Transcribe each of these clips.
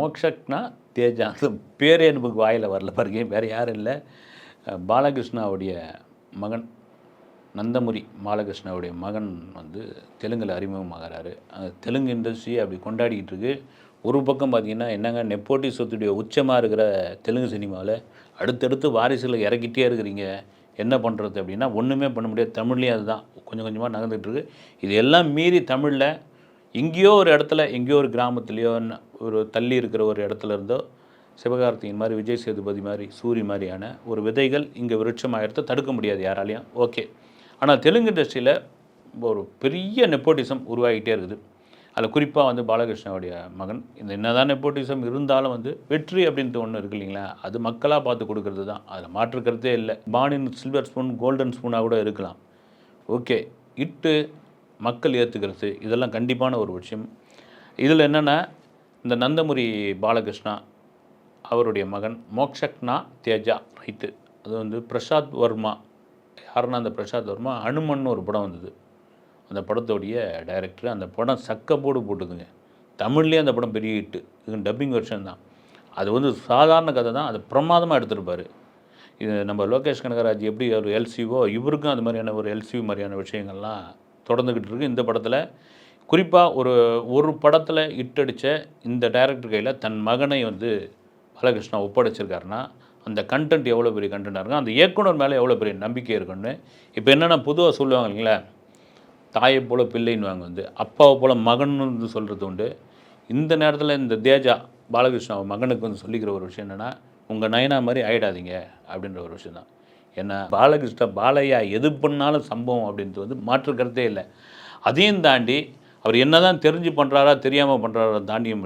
மோக்ஷக்னா தேஜா. அந்த பேரே எனக்கு வாயில் வரல பாருங்க வேறு யாரும் இல்லை. பாலகிருஷ்ணாவுடைய மகன் நந்தமுரி பாலகிருஷ்ணாவுடைய மகன் வந்து தெலுங்கில் அறிமுகமாகிறாரு. அந்த தெலுங்கு இண்டஸ்ட்ரி அப்படி கொண்டாடிக்கிட்டு இருக்கு. ஒரு பக்கம் பார்த்தீங்கன்னா என்னங்க நெப்போட்டி சொத்துடைய உச்சமாக இருக்கிற தெலுங்கு சினிமாவில் அடுத்தடுத்து வாரிசுகளை இறக்கிட்டே இருக்கிறீங்க. என்ன பண்ணுறது அப்படின்னா ஒன்றுமே பண்ண முடியாது. தமிழ்லேயும் அதுதான். கொஞ்சம் கொஞ்சமாக நகர்ந்துட்டு இது எல்லாம் மீறி தமிழில் எங்கேயோ ஒரு இடத்துல எங்கேயோ ஒரு கிராமத்துலேயோ ஒரு தள்ளி இருக்கிற ஒரு இடத்துல இருந்தோ சிவகார்த்திகேயன் மாதிரி விஜய் சேதுபதி மாதிரி சூரி மாதிரியான ஒரு விதைகள் இங்கே விருட்சமாகிடுத்த தடுக்க முடியாது யாராலையும். ஓகே. ஆனால் தெலுங்கு இண்டஸ்ட்ரியில் ஒரு பெரிய நெப்போட்டிசம் உருவாகிட்டே இருக்குது. அதில் குறிப்பாக வந்து பாலகிருஷ்ணனுடைய மகன். இந்த என்னதான் நெப்போட்டிசம் இருந்தாலும் வந்து வெற்றி அப்படின்ட்டு ஒன்று இருக்கு இல்லைங்களா? அது மக்களாக பார்த்து கொடுக்கறது தான். அதில் மாற்றுக்கிறதே இல்லை. பானின் சில்வர் ஸ்பூன் கோல்டன் ஸ்பூனாக கூட இருக்கலாம். ஓகே. இட்டு மக்கள் ஏற்றுக்கிறது இதெல்லாம் கண்டிப்பான ஒரு விஷயம். இதில் என்னென்னா இந்த நந்தமுரி பாலகிருஷ்ணா அவருடைய மகன் மோக்ஷக்னா தேஜா ரைத்து. அது வந்து பிரசாத் வர்மா யாருன்னா அந்த பிரசாத் வர்மா அனுமன் ஒரு படம் வந்தது. அந்த படத்தோடைய டைரக்டர் அந்த படம் சக்கப்போடு போடு போட்டுதுங்க. தமிழ்லேயே அந்த படம் பெரிய ஹிட்டு. இது டப்பிங் வெர்ஷன் தான். அது வந்து சாதாரண கதை தான். அது பிரமாதமாக எடுத்திருப்பார். இது நம்ம லோகேஷ் கனகராஜ் எப்படி ஒரு எல்சிஓ இவருக்கும் அது மாதிரியான ஒரு எல்சிஓ மாதிரியான விஷயங்கள்லாம் தொடர்ந்துக்கிட்டு இருக்குது இந்த படத்தில் குறிப்பாக ஒரு ஒரு படத்தில் இட்டடித்த இந்த டைரக்டர் கையில் தன் மகனை வந்து பாலகிருஷ்ணா ஒப்படைச்சிருக்காருன்னா அந்த கண்டென்ட் எவ்வளோ பெரிய கண்டென்ட்டாக இருக்கும் அந்த இயக்குனர் மேலே எவ்வளோ பெரிய நம்பிக்கை இருக்குன்னு இப்போ என்னென்னா பொதுவாக சொல்லுவாங்க இல்லைங்களா? தாயை போல் பிள்ளைன்னுவாங்க வந்து அப்பாவை போல் மகன் வந்து சொல்கிறது உண்டு. இந்த நேரத்தில் இந்த தேஜா பாலகிருஷ்ணா மகனுக்கு வந்து சொல்லிக்கிற ஒரு விஷயம் என்னென்னா உங்கள் நயனா மாதிரி ஆயிடாதீங்க அப்படின்ற ஒரு விஷயம் தான் ஏன்னா பாலகிருஷ்ணா பாலையா எது பண்ணாலும் சம்பவம் அப்படின்றது வந்து மாற்று கருத்தே இல்லை. அதையும் தாண்டி அவர் என்னதான் தெரிஞ்சு பண்ணுறாரா தெரியாமல் பண்ணுறாரா தாண்டியும்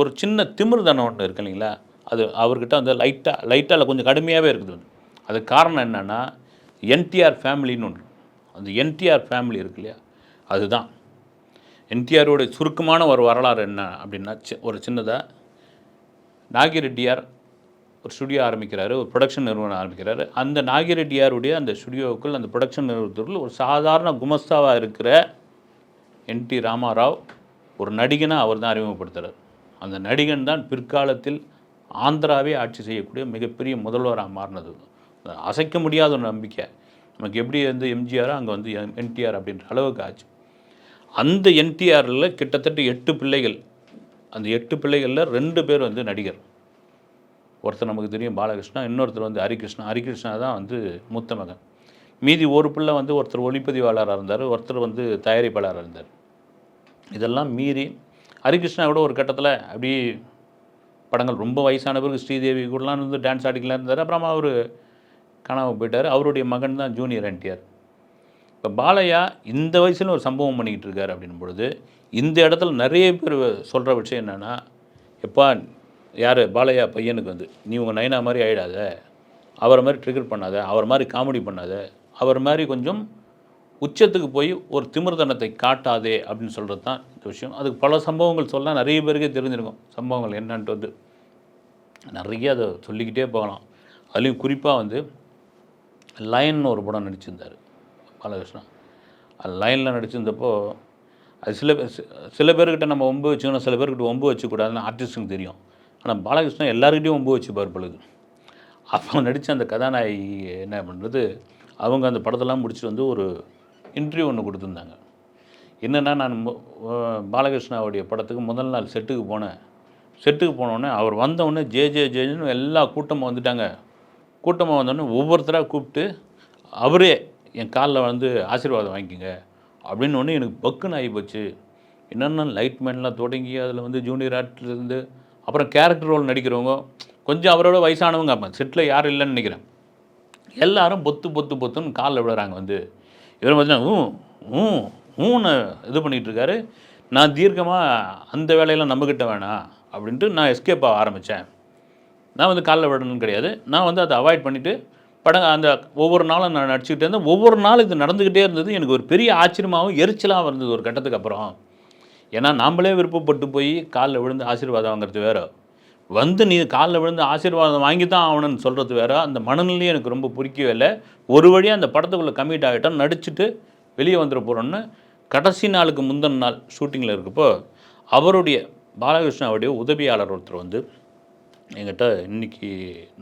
ஒரு சின்ன திமிர்தனம் ஒன்று இருக்கு இல்லைங்களா? அது அவர்கிட்ட வந்து லைட்டாக லைட்டாக கொஞ்சம் கடுமையாகவே இருக்குது வந்து அதுக்கு காரணம் என்னென்னா என்டிஆர் ஃபேமிலின்னு ஒன்று அந்த என்டிஆர் ஃபேமிலி இருக்கு இல்லையா? அதுதான். என்டிஆரோடைய சுருக்கமான ஒரு வரலாறு என்ன அப்படின்னா ஒரு சின்னதாக நாகிரெட்டியார் ஒரு ஸ்டுடியோ ஆரம்பிக்கிறாரு ஒரு ப்ரொடக்ஷன் நிறுவனம் ஆரம்பிக்கிறாரு. அந்த நாகிரெட்டியாருடைய அந்த ஸ்டுடியோவுக்குள் அந்த ப்ரொடக்ஷன் நிறுவனத்துக்குள் ஒரு சாதாரண குமஸ்தாவாக இருக்கிற என்டி ராமாராவ் ஒரு நடிகனாக அவர் தான் அறிமுகப்படுத்துகிறார் அந்த நடிகன் தான் பிற்காலத்தில் ஆந்திராவே ஆட்சி செய்யக்கூடிய மிகப்பெரிய முதல்வராக மாறினது. அசைக்க முடியாத ஒரு நம்பிக்கை. நமக்கு எப்படி வந்து எம்ஜிஆரோ அங்கே வந்து என்டிஆர் அப்படின்ற அளவுக்கு ஆச்சு. அந்த என்டிஆரில் கிட்டத்தட்ட எட்டு பிள்ளைகள் அந்த எட்டு பிள்ளைகளில் ரெண்டு பேர் வந்து நடிகர். ஒருத்தர் நமக்கு தெரியும் பாலகிருஷ்ணா இன்னொருத்தர் வந்து ஹரிகிருஷ்ணா. ஹரிகிருஷ்ணா தான் வந்து மூத்த மகன். மீதி ஒரு பிள்ளை வந்து ஒருத்தர் ஒளிப்பதிவாளராக இருந்தார் ஒருத்தர் வந்து தயாரிப்பாளராக இருந்தார். இதெல்லாம் மீறி ஹரிகிருஷ்ணா கூட ஒரு கட்டத்தில் அப்படி படங்கள் ரொம்ப வயசான பிறகு ஸ்ரீதேவி கூடலாம் வந்து டான்ஸ் ஆடிக்கலாம் இருந்தார். அப்புறமா அவர் காணாமல் போயிட்டார். அவருடைய மகன் தான் ஜூனியர் என்டிஆர். இப்போ பாலையா இந்த வயசில் ஒரு சம்பவம் பண்ணிக்கிட்டு இருக்கார் அப்படின்னும் பொழுது இந்த இடத்துல நிறைய பேர் சொல்கிற விஷயம் என்னென்னா எப்பா யார்? பாலையா பையனுக்கு வந்து. நீ உங்கள் நைனா மாதிரி ஆகிடாத அவரை மாதிரி ட்ரிகர் பண்ணாத. அவர் மாதிரி காமெடி பண்ணாத. அவர் மாதிரி கொஞ்சம் உச்சத்துக்கு போய் ஒரு திமிர்தனத்தை காட்டாதே அப்படின்னு சொல்கிறது தான் இந்த விஷயம். அதுக்கு பல சம்பவங்கள் சொல்ல நிறைய பேருக்கே தெரிஞ்சிருக்கும். சம்பவங்கள் என்னன்ட்டு வந்து. நிறைய அதை சொல்லிக்கிட்டே போகலாம். அதுலேயும் குறிப்பாக வந்து லயன் ஒரு படம் நடிச்சிருந்தார். பாலகிருஷ்ணா. அது லைனில் நடிச்சிருந்தப்போ அது சில பேர் சில பேர்கிட்ட நம்ம ஒம்பு வச்சுக்கணும். சில பேர்கிட்ட ஒம்பு வச்சுக்கூடாதுன்னு ஆர்டிஸ்ட்டுக்கு தெரியும். ஆனால் பாலகிருஷ்ணன் எல்லாருக்கிட்டையும் ஒம்பு வச்சுப்பார் பொழுது. அப்போ நடித்த அந்த கதாநாயகி என்ன பண்ணுறது அவங்க அந்த படத்தெல்லாம் முடிச்சுட்டு வந்து ஒரு இன்டர்வியூ ஒன்று கொடுத்துருந்தாங்க. என்னென்னா நான் பாலகிருஷ்ணாவுடைய படத்துக்கு முதல் நாள் செட்டுக்கு போனேன். செட்டுக்கு போனோடனே அவர் வந்தவுடனே ஜே ஜே ஜேன்னு எல்லா கூட்டமாக வந்துட்டாங்க. கூட்டமாக வந்தோடனே ஒவ்வொருத்தராக கூப்பிட்டு அவரே என் காலில் வந்து ஆசீர்வாதம் வாங்கிக்கோங்க. அப்படின்னு ஒன்று எனக்கு பக்குன்னு ஆகி போச்சு. என்னென்ன லைட்மேன்லாம் தொடங்கி அதில் வந்து ஜூனியர் ஆர்ட்லேருந்து அப்புறம் கேரக்டர் ரோல் நடிக்கிறவங்க கொஞ்சம் அவரோட வயசானவங்க அப்போ செட்டில் யாரும் இல்லைன்னு நினைக்கிறேன். எல்லாரும் பொத்து பொத்து பொத்துன்னு காலில் விழுறாங்க வந்து. இவர் பார்த்தீங்கன்னா ஊ ஊ ஊன்னு இது பண்ணிகிட்ருக்காரு நான் தீர்க்கமாக அந்த வேலையெல்லாம் நம்மக்கிட்ட வேணாம் அப்படின்ட்டு நான் எஸ்கேப் ஆக ஆரம்பித்தேன் நான் வந்து காலில் விடணும்னு கிடையாது. நான் வந்து அதை அவாய்ட் பண்ணிவிட்டு படம் அந்த ஒவ்வொரு நாளும் நான் நடிச்சுக்கிட்டே இருந்தேன். ஒவ்வொரு நாளும் இது நடந்துக்கிட்டே இருந்தது. எனக்கு ஒரு பெரிய ஆச்சரியமாகவும் எரிச்சலாகவும் இருந்தது ஒரு கட்டத்துக்கு அப்புறம். ஏன்னா நாம்மளே விருப்பப்பட்டு போய் காலில் விழுந்து ஆசீர்வாதம் வாங்குறது வேற. வந்து நீ காலில் விழுந்து ஆசீர்வாதம் வாங்கி தான் ஆகணும்னு சொல்கிறது வேறு. அந்த மனநிலையும் எனக்கு ரொம்ப பிடிக்கவே இல்லை. ஒரு வழியாக அந்த படத்துக்குள்ளே கம்மிட் ஆகிட்டோம். நடிச்சுட்டு வெளியே வந்துட போகிறோன்னு கடைசி நாளுக்கு முந்தின நாள் ஷூட்டிங்கில் இருக்கப்போ அவருடைய பாலகிருஷ்ணாவுடைய உதவியாளர் ஒருத்தர் வந்து என்கிட்ட இன்றைக்கி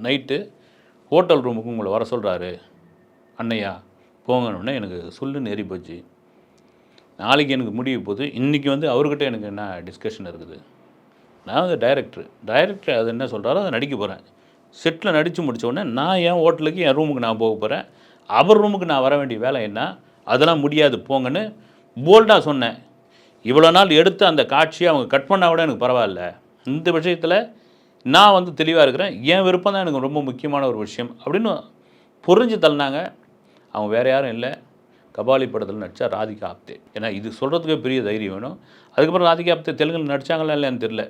நைட்டு ஹோட்டல் ரூமுக்கு உங்களை வர சொல்கிறாரு அண்ணையா போங்கன்னு எனக்கு சொல்லு நெறி போச்சு. நாளைக்கு எனக்கு முடிய போது இன்றைக்கி வந்து அவர்கிட்ட எனக்கு என்ன டிஸ்கஷன் இருக்குது? நான் வந்து டைரக்டர் டைரக்டர் அது என்ன சொல்கிறாரோ அதை நடிக்க போகிறேன் செட்டில் நடித்து முடிச்ச உடனே நான் என் ஹோட்டலுக்கு என் ரூமுக்கு நான் போக போகிறேன் அவர் ரூமுக்கு நான் வர வேண்டிய வேலை என்ன? அதெல்லாம் முடியாது போங்கன்னு போல்டாக சொன்னேன். இவ்வளோ நாள் எடுத்து அந்த காட்சியை அவங்க கட் பண்ணால் கூட எனக்கு பரவாயில்ல. இந்த விஷயத்தில் நான் வந்து தெளிவாக இருக்கிறேன். என் விருப்பம் தான் எனக்கு ரொம்ப முக்கியமான ஒரு விஷயம் அப்படின்னு புரிஞ்சு தள்ளினாங்க. அவங்க வேறு யாரும் இல்லை. கபாலி படத்தில் நடித்தா ராதிகா ஆப்தே. ஏன்னா இது சொல்கிறதுக்கே பெரிய தைரியம் வேணும். அதுக்கப்புறம் ராதிகா ஆப்தே தெலுங்கில் நடித்தாங்களா இல்லையான்னு தெரில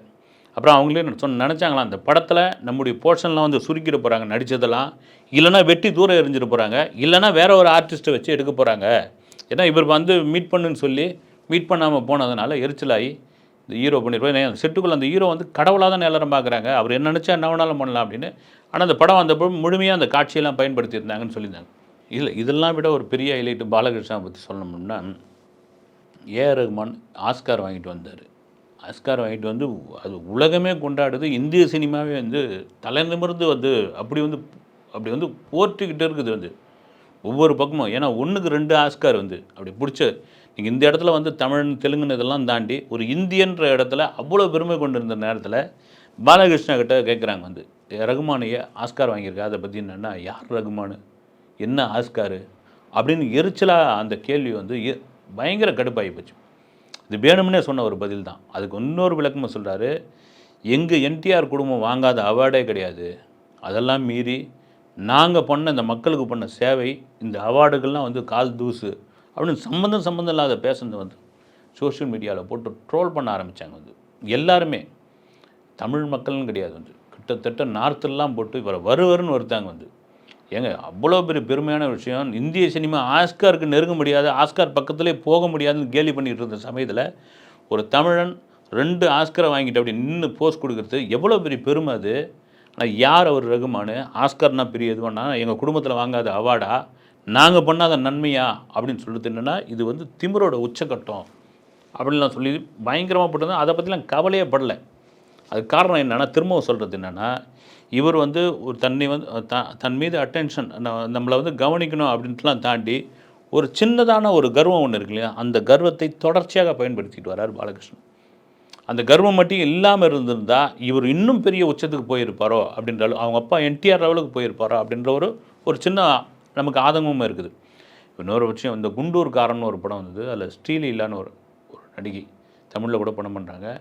அப்புறம் அவங்களே சொன்ன நினச்சாங்களா அந்த படத்தில் நம்முடைய போர்ஷன்லாம் வந்து சுருக்கிட போகிறாங்க நடித்ததெல்லாம் இல்லைன்னா வெட்டி தூரம் எரிஞ்சிட போகிறாங்க இல்லைனா வேற ஒரு ஆர்டிஸ்ட்டை வச்சு எடுக்க போகிறாங்க ஏன்னா இவர் வந்து மீட் பண்ணுன்னு சொல்லி மீட் பண்ணாமல் போனதுனால எரிச்சலாகி இந்த ஹீரோ பண்ணியிருப்பார் அந்த செட்டுக்குள்ளே அந்த ஹீரோ வந்து கடவுளாக தான் எல்லாரும் பார்க்குறாங்க அவர் என்ன நினச்சா என்ன வேணாலும் பண்ணலாம் அப்படின்னு. ஆனால் அந்த படம் வந்தப்போ முழுமையாக அந்த காட்சியெல்லாம் பயன்படுத்தியிருந்தாங்கன்னு சொல்லியிருந்தாங்க. இல்லை இதெல்லாம் விட ஒரு பெரிய ஹைலைட்டு பாலகிருஷ்ணா பற்றி சொல்லணும்னா ஏஆர் ரகுமான் ஆஸ்கார் வாங்கிட்டு வந்தார். ஆஸ்கார் வாங்கிட்டு வந்து அது உலகமே கொண்டாடுது. இந்திய சினிமாவே வந்து தலை நிமிர்ந்து வந்து அப்படி வந்து அப்படி வந்து போற்றிக்கிட்டு இருக்குது வந்து. ஒவ்வொரு பக்கமும். ஏன்னா ஒன்றுக்கு ரெண்டு ஆஸ்கார் வந்து அப்படி பிடிச்ச நீங்கள் இந்த இடத்துல வந்து தமிழ் தெலுங்குன்னு இதெல்லாம் தாண்டி ஒரு இந்தியன்ற இடத்துல அவ்வளோ பெருமை கொண்டு இருந்த நேரத்தில் பாலகிருஷ்ணா கிட்ட கேட்குறாங்க வந்து ரகுமானையே ஆஸ்கார் வாங்கியிருக்கா அதை பற்றி என்னென்னா யார் ரகுமானு? என்ன ஆஸ்காரு அப்படின்னு எரிச்சலாக அந்த கேள்வி வந்து பயங்கர கடுப்பாகி போச்சு. இது வேணும்னே சொன்ன ஒரு பதில் தான். அதுக்கு இன்னொரு விளக்கமாக சொல்கிறாரு எங்கள் என்டிஆர் குடும்பம் வாங்காத அவார்டே கிடையாது. அதெல்லாம் மீறி நாங்கள் பண்ண இந்த மக்களுக்கு பண்ண சேவை இந்த அவார்டுகள்லாம் வந்து கால் தூசு அப்படின்னு சம்மந்தம் சம்மந்தம் இல்லாத பேசுனது வந்து சோஷியல் மீடியாவில் போட்டு ட்ரோல் பண்ண ஆரம்பித்தாங்க வந்து. எல்லாருமே. தமிழ் மக்கள்னு கிடையாது வந்து. கிட்டத்தட்ட நார்த்தெல்லாம் போட்டு இவரை வருவருன்னு வருத்தாங்க வந்து. ஏங்க அவ்வளோ பெரிய பெருமையான விஷயம். இந்திய சினிமா ஆஸ்காருக்கு நெருங்க முடியாது ஆஸ்கார் பக்கத்திலே போக முடியாதுன்னு கேலி பண்ணிட்டு இருந்த சமயத்தில் ஒரு தமிழன் ரெண்டு ஆஸ்கரை வாங்கிட்டு அப்படி நின்று போஸ்ட் கொடுக்குறது எவ்வளோ பெரிய பெருமை அது. ஆனால் யார் அவர் ரகுமானு? ஆஸ்கர்னா பெரிய இது பண்ணால் எங்கள் குடும்பத்தில் வாங்காத அவார்டா? நாங்கள் பண்ணாத நன்மையா? அப்படின்னு சொல்லிட்டு என்னென்னா இது வந்து திமிரோட உச்சக்கட்டம் அப்படின்லாம் சொல்லி பயங்கரமாக போட்டிருந்தேன். அதை பற்றிலாம் கவலையே படலை. அது காரணம் என்னென்னா திரும்பவும் சொல்கிறது என்னென்னா இவர் வந்து ஒரு தன்னை வந்து த தன் மீது அட்டென்ஷன் நம்மளை வந்து கவனிக்கணும் அப்படின்ட்டுலாம் தாண்டி ஒரு சின்னதான ஒரு கர்வம் ஒன்று இருக்கு இல்லையா? அந்த கர்வத்தை தொடர்ச்சியாக பயன்படுத்திட்டு வரார் பாலகிருஷ்ணன். அந்த கர்வம் மட்டும் இல்லாமல் இருந்திருந்தால் இவர் இன்னும் பெரிய உச்சத்துக்கு போயிருப்பாரோ அப்படின்ற அளவு- அவங்க அப்பா என்டிஆர் லெவலுக்கு போயிருப்பாரோ அப்படின்ற ஒரு ஒரு சின்ன நமக்கு ஆதங்கமும் இருக்குது. இன்னொரு விஷயம் இந்த குண்டூர்காரன் ஒரு படம் வந்தது. அதில் ஸ்ரீலீலான்னு ஒரு ஒரு நடிகை தமிழில் கூட படம் பண்ணுறாங்க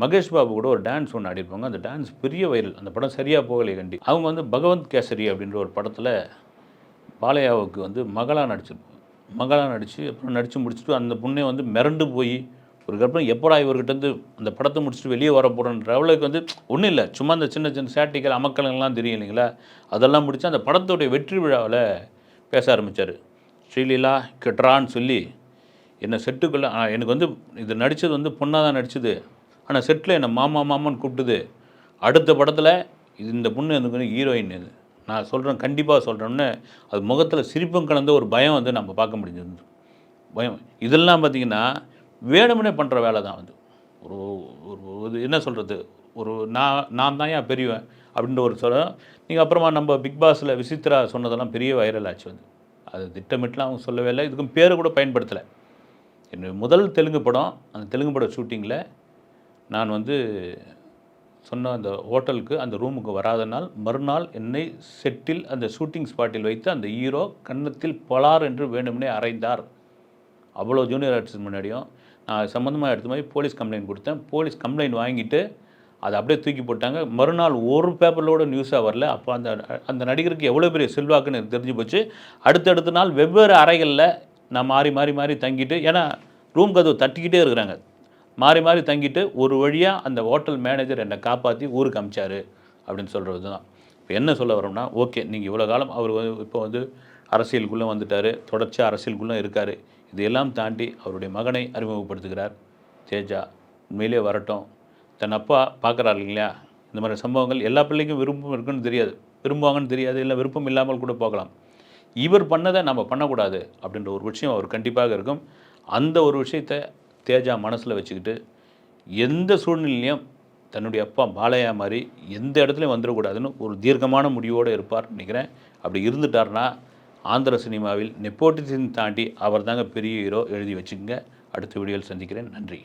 மகேஷ் பாபு கூட ஒரு டான்ஸ் ஒன்று ஆடிருப்பாங்க அந்த டான்ஸ் பெரிய வைரல் அந்த படம் சரியாக போகலை கண்டி. அவங்க வந்து பகவந்த் கேசரி அப்படின்ற ஒரு படத்தில் பாலையாவுக்கு வந்து மகளாக நடிச்சிருப்பாங்க. மகளாக நடித்து அப்புறம் நடித்து முடிச்சுட்டு அந்த பொண்ணே வந்து மிரண்டு போய் ஒரு கற்பனை எப்படா இவர்கிட்டருந்து அந்த படத்தை முடிச்சுட்டு வெளியே வர போகிறோன்ற அவளுக்கு வந்து ஒன்றும் இல்லை. சும்மா அந்த சின்ன சின்ன சேட்டிகள் அமக்கலங்கள்லாம் தெரியும் இல்லைங்களா? அதெல்லாம் முடித்து அந்த படத்தோடைய வெற்றி விழாவில் பேச ஆரம்பித்தார் ஸ்ரீலீலா கெட்ரான்னு சொல்லி என்னை செட்டுக்குள்ளே எனக்கு வந்து இது நடித்தது வந்து பொண்ணாக தான் நடித்தது ஆனால் செட்டில் என்னை மாமா மாமான்னு கூப்பிட்டுது. அடுத்த படத்தில் இது இந்த பொண்ணு எனக்கு ஹீரோயின் இது. நான் சொல்கிறேன் கண்டிப்பாக சொல்கிறேன்னு அது முகத்தில் சிரிப்பும் கலந்த ஒரு பயம் வந்து நம்ம பார்க்க முடிஞ்சது. பயம். இதெல்லாம் பார்த்தீங்கன்னா வேணும்னே பண்ணுற வேலை தான் வந்து ஒரு ஒரு இது என்ன சொல்கிறது ஒரு நான் நான் தான் ஏன் பெரியவன்? அப்படின்ற ஒரு சொல்ல நீங்கள் அப்புறமா நம்ம பிக் பாஸில் விசித்ரா சொன்னதெல்லாம் பெரிய வைரல் ஆச்சு வந்து அது திட்டமிட்டுலாம் அவங்க சொல்லவே இல்லை. இதுக்கும் பேரை கூட பயன்படுத்தலை. என்னுடைய முதல் தெலுங்கு படம் அந்த தெலுங்கு படம் ஷூட்டிங்கில் நான் வந்து சொன்ன அந்த ஹோட்டலுக்கு அந்த ரூமுக்கு வராத நாள் மறுநாள் என்னை செட்டில் அந்த ஷூட்டிங் ஸ்பாட்டில் வைத்து அந்த ஹீரோ கன்னத்தில் பலார் என்று வேண்டுமெனே அறைந்தார். அவ்வளோ ஜூனியர் ஆர்டிஸ்ட் முன்னாடியும். நான் சம்மந்தமாக எடுத்த மாதிரி போலீஸ் கம்ப்ளைண்ட் கொடுத்தேன். போலீஸ் கம்ப்ளைண்ட் வாங்கிட்டு அதை அப்படியே தூக்கி போட்டாங்க. மறுநாள் ஒரு பேப்பரோட நியூஸாக வரல. அப்போ அந்த அந்த நடிகருக்கு எவ்வளோ பெரிய செல்வாக்குன்னு எனக்கு தெரிஞ்சு போச்சு. அடுத்தடுத்த நாள் வெவ்வேறு அறைகளில் நான் மாறி மாறி மாறி தங்கிட்டு ஏன்னா ரூம் கதவு தட்டிக்கிட்டே இருக்கிறாங்க. மாறி மாறி தங்கிட்டு ஒரு வழியாக அந்த ஹோட்டல் மேனேஜர் என்னை காப்பாற்றி ஊருக்கு அமிச்சாரு அப்படின்னு சொல்கிறது தான் இப்போ என்ன சொல்ல வரோம்னா ஓகே நீங்கள் இவ்வளோ காலம் அவர் வந்து இப்போ வந்து அரசியலுக்குள்ளே வந்துட்டார் தொடர்ச்சியாக அரசியலுக்குள்ளே இருக்கார். இதையெல்லாம் தாண்டி அவருடைய மகனை அறிமுகப்படுத்துகிறார். தேஜா உண்மையிலே வரட்டும். தன் அப்பா பார்க்குறாரு இல்லையா? இந்த மாதிரி சம்பவங்கள் எல்லா பிள்ளைக்கும் விருப்பம் இருக்குன்னு தெரியாது. விரும்புவாங்கன்னு தெரியாது. இல்லை விருப்பம் இல்லாமல் கூட போகலாம். இவர் பண்ணதை நம்ம பண்ணக்கூடாது அப்படின்ற ஒரு விஷயம் அவர் கண்டிப்பாக இருக்கும். அந்த ஒரு விஷயத்தை தேஜா மனசில் வச்சுக்கிட்டு எந்த சூழ்நிலையிலையும் தன்னுடைய அப்பா பாலையா மாதிரி எந்த இடத்துலையும் வந்துடக்கூடாதுன்னு ஒரு தீர்க்கமான முடிவோடு இருப்பார் நினைக்கிறேன். அப்படி இருந்துட்டார்னா ஆந்திர சினிமாவில் நெப்போட்டிசம் தாண்டி அவர் தாங்க பெரிய ஹீரோ. எழுதி வச்சுக்கோங்க. அடுத்த வீடியோவில் சந்திக்கிறேன். நன்றி.